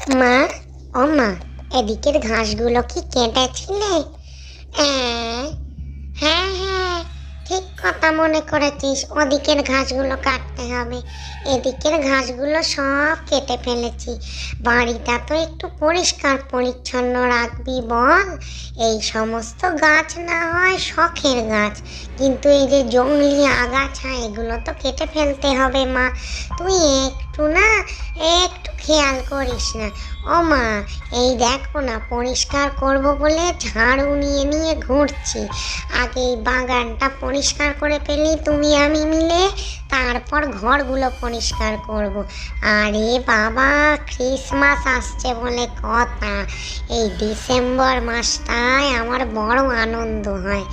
মা, ও মা, এদিকের ঘাসগুলো কি কেটেছিলে? হ্যাঁ হ্যাঁ ঠিক কথা মনে করেছিস, ওদিকের ঘাসগুলো কাটতে হবে। এদিকের ঘাসগুলো সব কেটে ফেলেছি। বাড়িটা তো একটু পরিষ্কার পরিচ্ছন্ন রাখবি, বল। এই সমস্ত গাছ না হয় শখের গাছ, কিন্তু এই যে জঙ্গলি আগাছা, এগুলো তো কেটে ফেলতে হবে, মা। তুই একটু না একটু খেয়াল করিস না। ও মা, এই দেখো না, পরিষ্কার করব বলে ঝাড়ু নিয়ে নিয়ে ঘুরছি। আগে এই বাগানটা পরিষ্কার করে ফেলি তুমি আমি মিলে, তারপর ঘরগুলো পরিষ্কার করব। আরে বাবা, ক্রিসমাস আসছে বলে কথা। এই ডিসেম্বর মাসটায় আমার বড় আনন্দ হয়।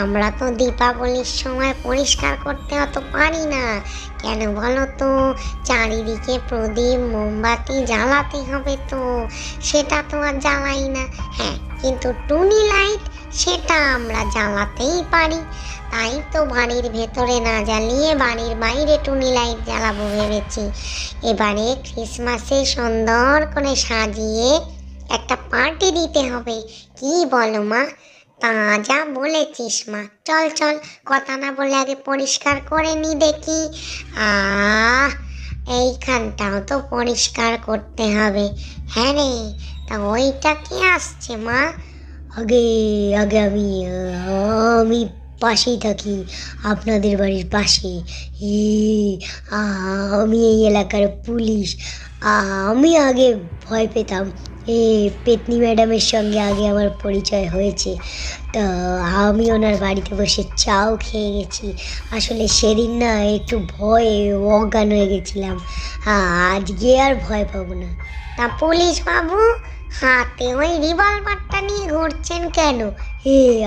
আমরা তো দীপাবলির সময় পরিষ্কার করতে অত পারি না। কেন বলো তো? চারিদিকে প্রদীপ, মোমবাতি জ্বালাতে হবে তো, সেটা তো আর জ্বালাই না। হ্যাঁ কিন্তু টুনি লাইট সেটা আমরা জ্বালাতেই পারি। তাই তো বাড়ির ভেতরে না জ্বালিয়ে বাড়ির বাইরে টুনি লাইট জ্বালাবো ভেবেছি। এবারে ক্রিসমাসে সুন্দর করে সাজিয়ে একটা পার্টি দিতে হবে। কি বলো মা? তা যা বলেছিস মা। চল চল, কথা না বলে আগে পরিষ্কার করে নি দেখি। আহ! এইখানটাও তো পরিষ্কার করতে হবে। হ্যাঁ রে, তা ওইটা কে আসছে মা? আগে আগে আমি আমি পাশেই থাকি, আপনাদের বাড়ির পাশে। আমি এই এলাকার পুলিশ আমি আগে ভয় পেতাম। এ পেতনি ম্যাডামের সঙ্গে আগে আমার পরিচয় হয়েছে। তা আমি ওনার বাড়িতে বসে চাও খেয়ে গেছি। আসলে সেদিন না একটু ভয়ে অজ্ঞান হয়ে গেছিলাম। আহ, আজকে আর ভয় পাবো না। তা পুলিশ বাবু হাতে ওই রিভলভারটা নিয়ে ঘুরছেন কেন? এ,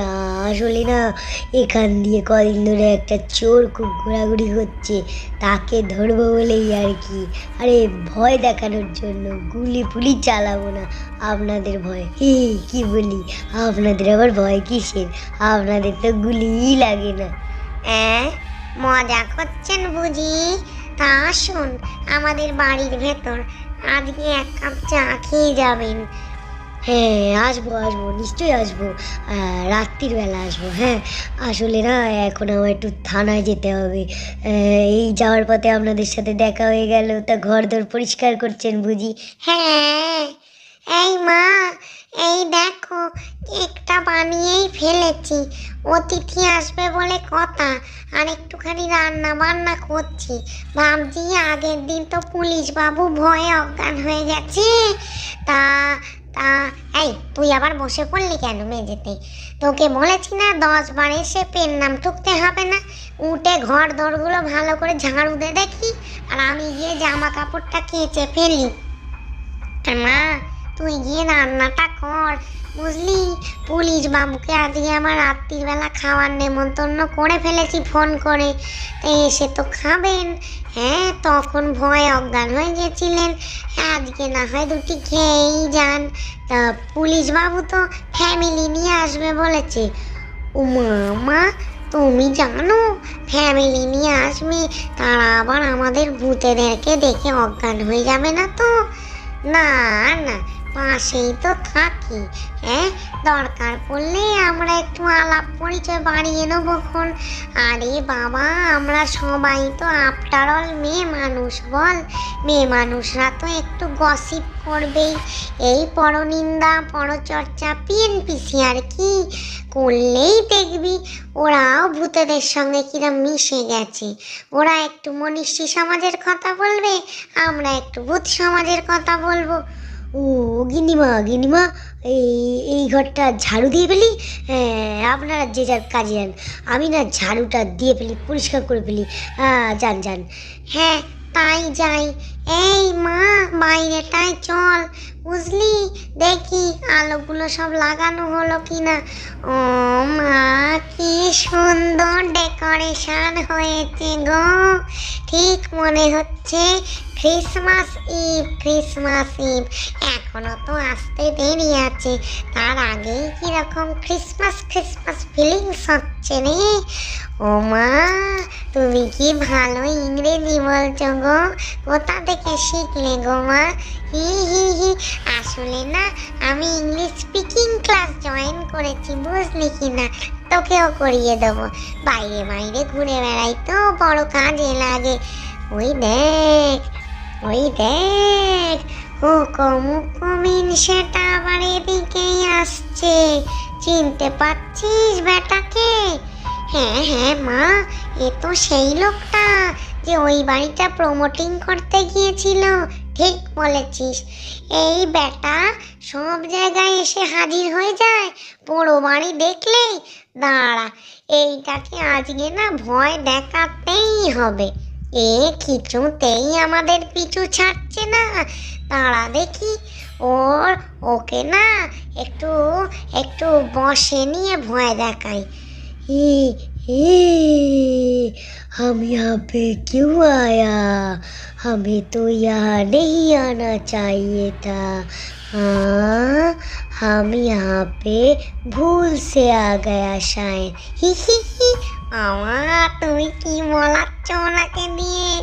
আসলে না, এখান দিয়ে কদিন ধরে একটা চোর খুব ঘোরাঘুরি করছে তাকে ধরবো বলেই আর কি। আরে, ভয় দেখানোর জন্য গুলি ফুলি চালাবো না, আপনাদের ভয়। হে, কি বলি? আপনাদের আবার ভয় কিসের? আপনাদের তো গুলিই লাগে না। অ্যাঁ মজা করছেন বুঝি? তা আসুন, আমাদের বাড়ির ভেতর আজকে এক কাপ চা খেয়ে যাবেন। হ্যাঁ আসব আসব, নিশ্চয়ই আসব। রাত্রির বেলা আসব হ্যাঁ। আসলে না, এখন আমার একটু থানায় যেতে হবে। এই যাওয়ার পথে আপনাদের সাথে দেখা হয়ে গেল। তা ঘর দর পরিষ্কার করছেন বুঝি? হ্যাঁ। এই মা, এই দেখো, কেকটা বানিয়েই ফেলেছি। অতিথি আসবে বলে কথা, আর একটুখানি রান্না বান্না করছি। ভাবছি আগের দিন তো পুলিশ বাবু ভয়ে অজ্ঞান হয়ে গেছে। তা তা, এই, তুই আবার বসে পড়লি কেন মেঝেতে? তোকে বলেছি না, দশ বার এসে পেন নাম ঠুকতে হবে না। উঠে ঘর দরগুলো ভালো করে ঝাড়ু দে দেখি, আর আমি গিয়ে জামা কাপড়টা কেচে ফেলি। মা তুই গিয়ে রান্নাটা কর, বুঝলি? পুলিশ বাবুকে আজকে আমার রাত্রির বেলা খাওয়ার নেমন্তন্ন করে ফেলেছি ফোন করে। এসে তো খাবেন। হ্যাঁ তখন ভয় অজ্ঞান হয়ে গেছিলেন। আজকে না হয় দুটি খেয়েই যান। তা পুলিশ বাবু তো ফ্যামিলি নিয়ে আসবে বলেছে। উমা, মা, তুমি জানো ফ্যামিলি নিয়ে আসবে, তারা আবার আমাদের ভূতেদেরকে দেখে অজ্ঞান হয়ে যাবে না তো? না না পাশেই তো থাকি হ্যাঁ? দরকার পড়লে আমরা একটু আলাপ পরিচয় বাড়িয়ে নেব খন আরে বাবা, আমরা সবাই তো আফটার অল মেয়ে মানুষ, বল? মেয়ে মানুষরা তো একটু গসিপ করবেই। এই পরনিন্দা, পরচর্চা পিএনপিসি আর কি? করলেই দেখবি, ওরাও ভূতেদের সঙ্গে কিরম মিশে গেছে। ওরা একটু মনীষী সমাজের কথা বলবে, আমরা একটু ভূত সমাজের কথা বলব। ও গিনিমা গিনিমা এই এই ঘরটা ঝাড়ু দিয়ে ফেলি? হ্যাঁ আপনারা যে যার কাজে যান। আমি না ঝাড়ুটা দিয়ে ফেলি, পরিষ্কার করে ফেলি। যান যান। হ্যাঁ তাই যাই। এই মা বাইরেটায় চল। বুঝলি? দেখি আলোগুলো সব লাগানো হলো কি না ও মা, কি সুন্দর ডেকোরেশন হয়েছে গো। ঠিক মনে হচ্ছে ক্রিসমাস ইভ ক্রিসমাস ইভ। এখনও তো আসতে দেরি আছে। তার আগেই কীরকম ক্রিসমাস ক্রিসমাস ফিলিংস হচ্ছে রে। ও মা তুমি কি ভালো ইংরেজি বলছো গো? কোথা থেকে শিখলে গো মা? হি হি হি। আসলে না, আমি ইংলিশ স্পিকিং ক্লাস জয়েন করেছি, বুঝলি কি না? তোকেও করিয়ে দেবো। বাইরে বাইরে ঘুরে বেড়াই তো বড় কাজে লাগে। ওই দেখ ওই দেখ, হুকুম হুকুমিন সেটা আবার এদিকেই আসছে। চিনতে পারছিস বেটাকে হ্যাঁ হ্যাঁ মা, এ তো সেই লোকটা যে ওই বাড়িটা প্রমোটিং করতে গিয়েছিল। ঠিক বলেছিস। এই বেটা সব জায়গায় এসে হাজির হয়ে যায় বড় বাড়ি দেখলেই দাঁড়া, এইটাকে আজকে না ভয় দেখাতেই হবে। এ কিছুতেই আমাদের পিছু ছাড়ছে না। দাঁড়া দেখি, ওর ওকে না একটু একটু বসে নিয়ে ভয় দেখাই। हे हे, हम यहाँ पे क्यों आया? हमें तो यहाँ नहीं आना चाहिए था। हाँ हम यहाँ पे भूल से आ गया शायद। ही ही ही आवा तुम्हें की बोला चोला के लिए।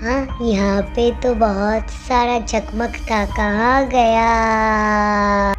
हाँ यहाँ पे तो बहुत सारा चकमक था। कहाँ गया?